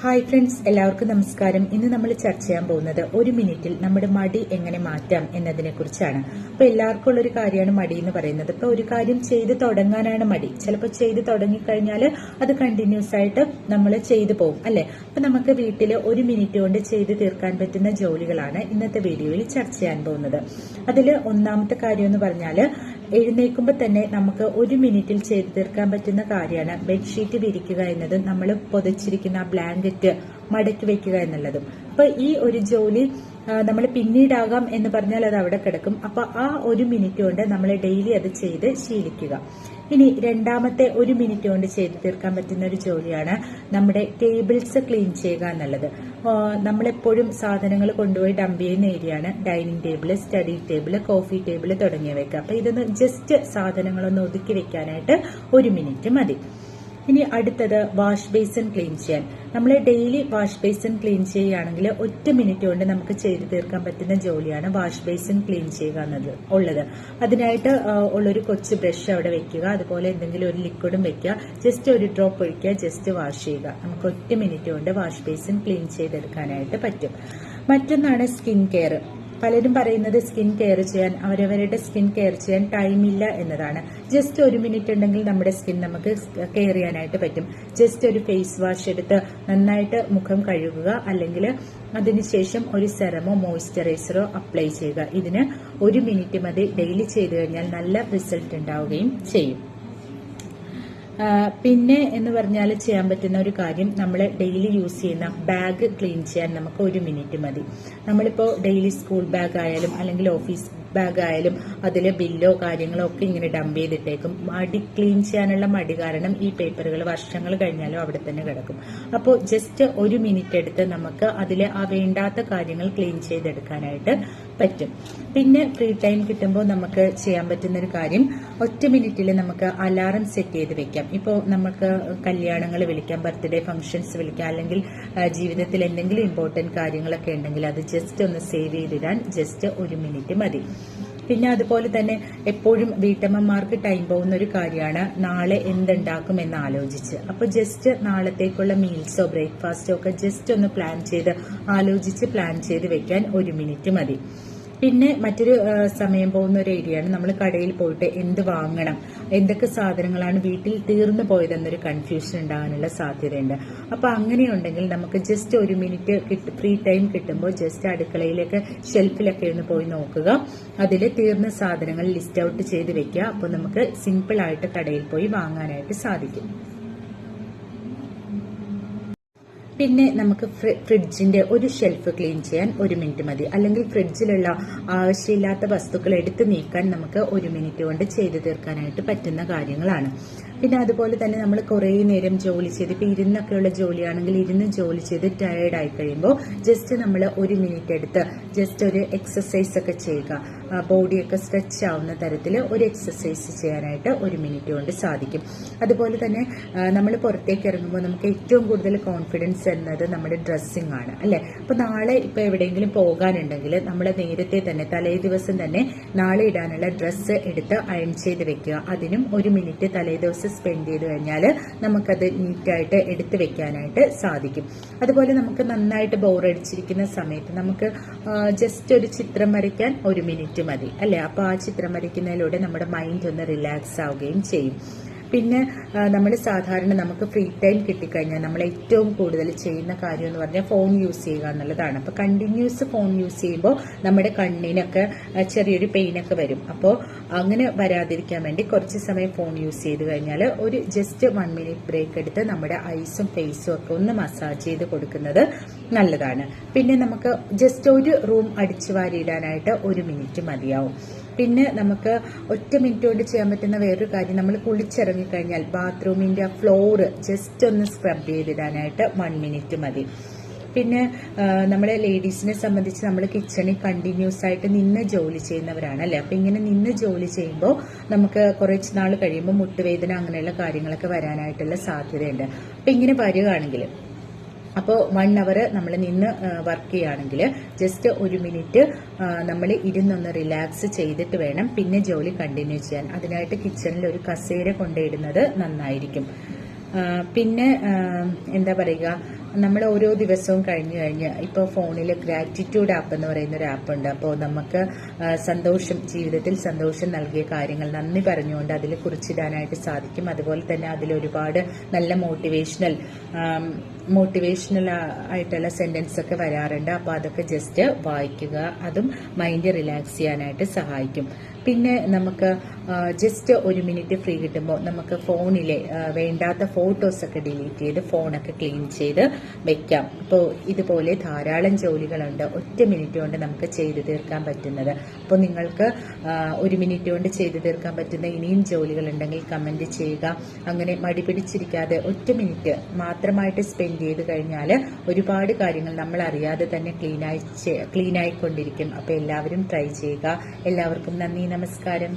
Hi friends എല്ലാവർക്കും നമസ്കാരം. ഇന്ന് നമ്മൾ ചർച്ച ചെയ്യാൻ പോകുന്നത് ഒരു മിനിറ്റിൽ നമ്മുടെ മടി എങ്ങനെ മാറ്റാം എന്നതിനെ കുറിച്ചാണ്. അപ്പൊ എല്ലാവർക്കും ഉള്ളൊരു കാര്യമാണ് മടി എന്ന് പറയുന്നത്. ഇപ്പൊ ഒരു കാര്യം ചെയ്ത് തുടങ്ങാനാണ് മടി. ചിലപ്പോൾ ചെയ്ത് തുടങ്ങിക്കഴിഞ്ഞാൽ അത് കണ്ടിന്യൂസ് ആയിട്ട് നമ്മൾ ചെയ്തു പോകും അല്ലെ? അപ്പൊ നമുക്ക് വീട്ടിൽ ഒരു മിനിറ്റ് കൊണ്ട് ചെയ്ത് തീർക്കാൻ പറ്റുന്ന ജോലികളാണ് ഇന്നത്തെ വീഡിയോയിൽ ചർച്ച ചെയ്യാൻ പോകുന്നത്. അതിൽ ഒന്നാമത്തെ കാര്യം എന്ന് പറഞ്ഞാൽ എഴുന്നേൽക്കുമ്പോൾ തന്നെ നമുക്ക് ഒരു മിനിറ്റിൽ ചെയ്തു തീർക്കാൻ പറ്റുന്ന കാര്യമാണ് ബെഡ്ഷീറ്റ് വിരിക്കുക എന്നതും നമ്മൾ പൊതിച്ചിരിക്കുന്ന ബ്ലാങ്കറ്റ് മടക്കി വെക്കുക എന്നുള്ളതും. അപ്പൊ ഈ ഒരു ജോലി നമ്മൾ പിന്നീടാകാം എന്ന് പറഞ്ഞാൽ അത് അവിടെ കിടക്കും. അപ്പൊ ആ ഒരു മിനിറ്റ് കൊണ്ട് നമ്മൾ ഡെയിലി അത് ചെയ്ത് ശീലിക്കുക. ഇനി രണ്ടാമത്തെ ഒരു മിനിറ്റ് കൊണ്ട് ചെയ്ത് തീർക്കാൻ പറ്റുന്ന ഒരു ജോലിയാണ് നമ്മുടെ ടേബിൾസ് ക്ലീൻ ചെയ്യുക എന്നുള്ളത്. നമ്മളെപ്പോഴും സാധനങ്ങൾ കൊണ്ടുപോയി ഡംപ് ചെയ്യുന്ന ഏരിയയാണ് dining table study table coffee table തുടങ്ങിയവയ്ക്ക്. അപ്പൊ ഇതൊന്ന് ജസ്റ്റ് സാധനങ്ങളൊന്ന് ഒതുക്കി വെക്കാനായിട്ട് ഒരു മിനിറ്റ് മതി. ഇനി അടുത്തത് വാഷ് ബേസിൻ ക്ലീൻ ചെയ്യാൻ. നമ്മൾ ഡെയിലി വാഷ് ബേസിൻ ക്ലീൻ ചെയ്യുകയാണെങ്കിൽ ഒറ്റ മിനിറ്റ് കൊണ്ട് നമുക്ക് ചെയ്തു തീർക്കാൻ പറ്റുന്ന ജോലിയാണ് വാഷ് ബേസിൻ ക്ലീൻ ചെയ്യുക എന്നത് ഉള്ളത്. അതിനായിട്ട് ഉള്ളൊരു കൊച്ചു ബ്രഷ് അവിടെ വെക്കുക. അതുപോലെ എന്തെങ്കിലും ഒരു ലിക്വിഡും വെക്കുക. ജസ്റ്റ് ഒരു ഡ്രോപ്പ് ഒഴിക്കുക. ജസ്റ്റ് വാഷ് ചെയ്യുക. നമുക്ക് ഒറ്റ മിനിറ്റ് കൊണ്ട് വാഷ് ബേസിൻ ക്ലീൻ ചെയ്തെടുക്കാനായിട്ട് പറ്റും. മറ്റൊന്നാണ് സ്കിൻ കെയർ പലരും പറയുന്നത് സ്കിൻ കെയർ ചെയ്യാൻ അവരവരുടെ സ്കിൻ കെയർ ചെയ്യാൻ ടൈമില്ല എന്നതാണ്. ജസ്റ്റ് ഒരു മിനിറ്റ് ഉണ്ടെങ്കിൽ നമ്മുടെ സ്കിൻ നമുക്ക് കെയർ ചെയ്യാനായിട്ട് പറ്റും. ജസ്റ്റ് ഒരു ഫേസ് വാഷ് എടുത്ത് നന്നായിട്ട് മുഖം കഴുകുക അല്ലെങ്കിൽ അതിനുശേഷം ഒരു സെറമോ മോയ്സ്ചറൈസറോ അപ്ലൈ ചെയ്യുക. ഇതിന് ഒരു മിനിറ്റ് മതി. ഡെയിലി ചെയ്തു കഴിഞ്ഞാൽ നല്ല റിസൾട്ട് ഉണ്ടാവുകയും ചെയ്യും. പിന്നെ എന്ന് പറഞ്ഞാൽ ചെയ്യാൻ പറ്റുന്ന ഒരു കാര്യം നമ്മൾ ഡെയിലി യൂസ് ചെയ്യുന്ന ബാഗ് ക്ലീൻ ചെയ്യാൻ നമുക്ക് ഒരു മിനിറ്റ് മതി. നമ്മളിപ്പോൾ ഡെയിലി സ്കൂൾ ബാഗ് ആയാലും അല്ലെങ്കിൽ ഓഫീസ് ബാഗ് ആയാലും അതിലെ ബില്ലോ കാര്യങ്ങളോ ഒക്കെ ഇങ്ങനെ ഡംപ് ചെയ്തിട്ടേക്കും. മടി ക്ലീൻ ചെയ്യാനുള്ള മടി കാരണം ഈ പേപ്പറുകൾ വർഷങ്ങൾ കഴിഞ്ഞാലും അവിടെ തന്നെ കിടക്കും. അപ്പോൾ ജസ്റ്റ് ഒരു മിനിറ്റ് എടുത്ത് നമുക്ക് അതിലെ ആ വേണ്ടാത്ത കാര്യങ്ങൾ ക്ലീൻ ചെയ്തെടുക്കാനായിട്ട് പറ്റും. പിന്നെ ഫ്രീ ടൈം കിട്ടുമ്പോൾ നമുക്ക് ചെയ്യാൻ പറ്റുന്ന ഒരു കാര്യം ഒറ്റ മിനിറ്റിൽ നമുക്ക് അലാറം സെറ്റ് ചെയ്ത് വെക്കാം. ഇപ്പോൾ നമുക്ക് കല്യാണങ്ങൾ വിളിക്കാം ബർത്ത്ഡേ ഫംഗ്ഷൻസ് വിളിക്കാം അല്ലെങ്കിൽ ജീവിതത്തിൽ എന്തെങ്കിലും ഇമ്പോർട്ടന്റ് കാര്യങ്ങളൊക്കെ ഉണ്ടെങ്കിൽ അത് ജസ്റ്റ് ഒന്ന് സേവ് ചെയ്തിടാൻ ജസ്റ്റ് ഒരു മിനിറ്റ് മതി. പിന്നെ അതുപോലെ തന്നെ എപ്പോഴും വീട്ടമ്മമാർക്ക് ടൈം പോകുന്ന ഒരു കാര്യമാണ് നാളെ എന്തുണ്ടാക്കും എന്ന് ആലോചിച്ച്. അപ്പോൾ ജസ്റ്റ് നാളത്തേക്കുള്ള മീൽസോ ബ്രേക്ക്ഫാസ്റ്റോ ഒക്കെ ജസ്റ്റ് ഒന്ന് പ്ലാൻ ചെയ്ത് ആലോചിച്ച് പ്ലാൻ ചെയ്ത് വെക്കാൻ ഒരു മിനിറ്റ് മതി. പിന്നെ മറ്റൊരു സമയം പോകുന്ന ഒരു ഏരിയയാണ് നമ്മൾ കടയിൽ പോയിട്ട് എന്ത് വാങ്ങണം? എന്തൊക്കെ സാധനങ്ങളാണ് വീട്ടിൽ തീർന്നു പോയതെന്നൊരു കൺഫ്യൂഷൻ ഉണ്ടാകാനുള്ള സാധ്യതയുണ്ട്. അപ്പൊ അങ്ങനെയുണ്ടെങ്കിൽ നമുക്ക് ജസ്റ്റ് ഒരു മിനിറ്റ് ഫ്രീ ടൈം കിട്ടുമ്പോൾ ജസ്റ്റ് അടുക്കളയിലേക്ക് ഷെൽഫിലൊക്കെ ഒന്ന് പോയി നോക്കുക. അതിൽ തീർന്ന സാധനങ്ങൾ ലിസ്റ്റ് ഔട്ട് ചെയ്ത് വെക്കുക. അപ്പോൾ നമുക്ക് സിമ്പിൾ ആയിട്ട് കടയിൽ പോയി വാങ്ങാനായിട്ട് സാധിക്കും. പിന്നെ നമുക്ക് ഫ്രിഡ്ജിന്റെ ഒരു ഷെൽഫ് ക്ലീൻ ചെയ്യാൻ ഒരു മിനിറ്റ് മതി. അല്ലെങ്കിൽ ഫ്രിഡ്ജിലുള്ള ആവശ്യമില്ലാത്ത വസ്തുക്കൾ എടുത്തു നീക്കാൻ നമുക്ക് ഒരു മിനിറ്റ് കൊണ്ട് ചെയ്തു തീർക്കാനായിട്ട് പറ്റുന്ന കാര്യങ്ങളാണ്. പിന്നെ അതുപോലെ തന്നെ നമ്മൾ കുറേ നേരം ജോലി ചെയ്ത് ഇപ്പൊ ഇരുന്നൊക്കെയുള്ള ജോലിയാണെങ്കിൽ ഇരുന്ന് ജോലി ചെയ്ത് ടയേർഡ് ആയി കഴിയുമ്പോൾ ജസ്റ്റ് നമ്മൾ ഒരു മിനിറ്റ് എടുത്ത് ജസ്റ്റ് ഒരു എക്സസൈസ് ഒക്കെ ചെയ്യുക. ബോഡിയൊക്കെ സ്ട്രെച്ച് ആവുന്ന തരത്തിൽ ഒരു എക്സസൈസ് ചെയ്യാനായിട്ട് ഒരു മിനിറ്റ് കൊണ്ട് സാധിക്കും. അതുപോലെ തന്നെ നമ്മൾ പുറത്തേക്ക് ഇറങ്ങുമ്പോൾ നമുക്ക് ഏറ്റവും കൂടുതൽ കോൺഫിഡൻസ് എന്നത് നമ്മുടെ ഡ്രസ്സിംഗ് ആണ് അല്ലേ? അപ്പോൾ നാളെ ഇപ്പൊ എവിടെയെങ്കിലും പോകാനുണ്ടെങ്കിൽ നമ്മൾ നേരത്തെ തന്നെ തലേ ദിവസം തന്നെ നാളെ ഇടാനുള്ള ഡ്രസ്സ് എടുത്ത് അയൺ ചെയ്ത് വെക്കുക. അതിനും ഒരു മിനിറ്റ് തലേ ദിവസം സ്പെൻഡ് ചെയ്ത് കഴിഞ്ഞാൽ നമുക്കത് നീറ്റായിട്ട് എടുത്തു വെക്കാനായിട്ട് സാധിക്കും. അതുപോലെ നമുക്ക് നന്നായിട്ട് ബോറടിച്ചിരിക്കുന്ന സമയത്ത് നമുക്ക് ജസ്റ്റ് ഒരു ചിത്രം വരയ്ക്കാൻ ഒരു മിനിറ്റ് മതി അല്ലേ? അപ്പോൾ ആ ചിത്രം വരയ്ക്കുന്നതിലൂടെ നമ്മുടെ മൈൻഡ് ഒന്ന് റിലാക്സ് ആവുകയും ചെയ്യും. പിന്നെ നമ്മൾ സാധാരണ നമുക്ക് ഫ്രീ ടൈം കിട്ടിക്കഴിഞ്ഞാൽ നമ്മൾ ഏറ്റവും കൂടുതൽ ചെയ്യുന്ന കാര്യം എന്ന് പറഞ്ഞാൽ ഫോൺ യൂസ് ചെയ്യുക എന്നുള്ളതാണ്. അപ്പോൾ കണ്ടിന്യൂസ് ഫോൺ യൂസ് ചെയ്യുമ്പോൾ നമ്മുടെ കണ്ണിനൊക്കെ ചെറിയൊരു പെയിനൊക്കെ വരും. അപ്പോൾ അങ്ങനെ വരാതിരിക്കാൻ വേണ്ടി കുറച്ച് സമയം ഫോൺ യൂസ് ചെയ്ത് കഴിഞ്ഞാൽ ഒരു ജസ്റ്റ് വൺ മിനിറ്റ് ബ്രേക്ക് എടുത്ത് നമ്മുടെ ഐസും ഫേസും ഒക്കെ ഒന്ന് മസാജ് ചെയ്ത് കൊടുക്കുന്നത് നല്ലതാണ്. പിന്നെ നമുക്ക് ജസ്റ്റ് ഒരു റൂം അടിച്ചു വാരിയിടാനായിട്ട് ഒരു മിനിറ്റ് മതിയാവും. പിന്നെ നമുക്ക് ഒറ്റ മിനിറ്റ് കൊണ്ട് ചെയ്യാൻ പറ്റുന്ന വേറൊരു കാര്യം നമ്മൾ കുളിച്ചിറങ്ങിക്കഴിഞ്ഞാൽ ബാത്റൂമിന്റെ ആ ഫ്ലോറ് ജസ്റ്റ് ഒന്ന് സ്ക്രബ് ചെയ്തിടാനായിട്ട് വൺ മിനിറ്റ് മതി. പിന്നെ നമ്മളെ ലേഡീസിനെ സംബന്ധിച്ച് നമ്മൾ കിച്ചണിൽ കണ്ടിന്യൂസ് ആയിട്ട് നിന്ന് ജോലി ചെയ്യുന്നവരാണ് അല്ലേ? അപ്പൊ ഇങ്ങനെ നിന്ന് ജോലി ചെയ്യുമ്പോൾ നമുക്ക് കുറച്ച് നാൾ കഴിയുമ്പോൾ മുട്ടുവേദന അങ്ങനെയുള്ള കാര്യങ്ങളൊക്കെ വരാനായിട്ടുള്ള സാധ്യതയുണ്ട്. അപ്പം ഇങ്ങനെ വരികയാണെങ്കിൽ അപ്പോൾ വൺ അവർ നമ്മൾ നിന്ന് വർക്ക് ചെയ്യുകയാണെങ്കിൽ ജസ്റ്റ് ഒരു മിനിറ്റ് നമ്മൾ ഇരുന്നൊന്ന് റിലാക്സ് ചെയ്തിട്ട് വേണം പിന്നെ ജോലി കണ്ടിന്യൂ ചെയ്യാൻ. അതിനായിട്ട് കിച്ചണിൽ ഒരു കസേര കൊണ്ടിടുന്നത് നന്നായിരിക്കും. പിന്നെ എന്താ പറയുക നമ്മൾ ഓരോ ദിവസവും കഴിഞ്ഞു കഴിഞ്ഞ് ഇപ്പോൾ ഫോണിൽ ഗ്രാറ്റിറ്റ്യൂഡ് ആപ്പ് എന്ന് പറയുന്ന ഒരു ആപ്പ് ഉണ്ട്. അപ്പോൾ നമുക്ക് സന്തോഷം ജീവിതത്തിൽ സന്തോഷം നൽകിയ കാര്യങ്ങൾ നന്ദി പറഞ്ഞുകൊണ്ട് അതിൽ കുറിച്ചിടാനായിട്ട് സാധിക്കും. അതുപോലെ തന്നെ അതിൽ ഒരുപാട് നല്ല മോട്ടിവേഷണൽ മോട്ടിവേഷണൽ ആയിട്ടുള്ള സെന്റൻസ് ഒക്കെ വരാറുണ്ട്. അപ്പോൾ അതൊക്കെ ജസ്റ്റ് വായിക്കുക. അതും മൈൻഡ് റിലാക്സ് ചെയ്യാനായിട്ട് സഹായിക്കും. പിന്നെ നമുക്ക് ജസ്റ്റ് ഒരു മിനിറ്റ് ഫ്രീ കിട്ടുമ്പോൾ നമുക്ക് ഫോണിലെ വേണ്ടാത്ത ഫോട്ടോസൊക്കെ ഡിലീറ്റ് ചെയ്ത് ഫോണൊക്കെ ക്ലീൻ ചെയ്ത് വെക്കാം. അപ്പോൾ ഇതുപോലെ ധാരാളം ജോലികളുണ്ട്. ഒറ്റ മിനിറ്റ് കൊണ്ട് നമുക്ക് ചെയ്തു തീർക്കാൻ പറ്റുന്നത്. അപ്പോൾ നിങ്ങൾക്ക് ഒരു മിനിറ്റ് കൊണ്ട് ചെയ്തു തീർക്കാൻ പറ്റുന്ന ഇനിയും ജോലികളുണ്ടെങ്കിൽ കമന്റ് ചെയ്യുക. അങ്ങനെ മടി പിടിച്ചിരിക്കാതെ ഒറ്റ മിനിറ്റ് മാത്രമായിട്ട് സ്പെൻഡ് ചെയ്ത് കഴിഞ്ഞാൽ ഒരുപാട് കാര്യങ്ങൾ നമ്മൾ അറിയാതെ തന്നെ ക്ലീനായി ക്ലീനായിക്കൊണ്ടിരിക്കും അപ്പോൾ എല്ലാവരും ട്രൈ ചെയ്യുക. എല്ലാവർക്കും നന്ദി നമസ്കാരം.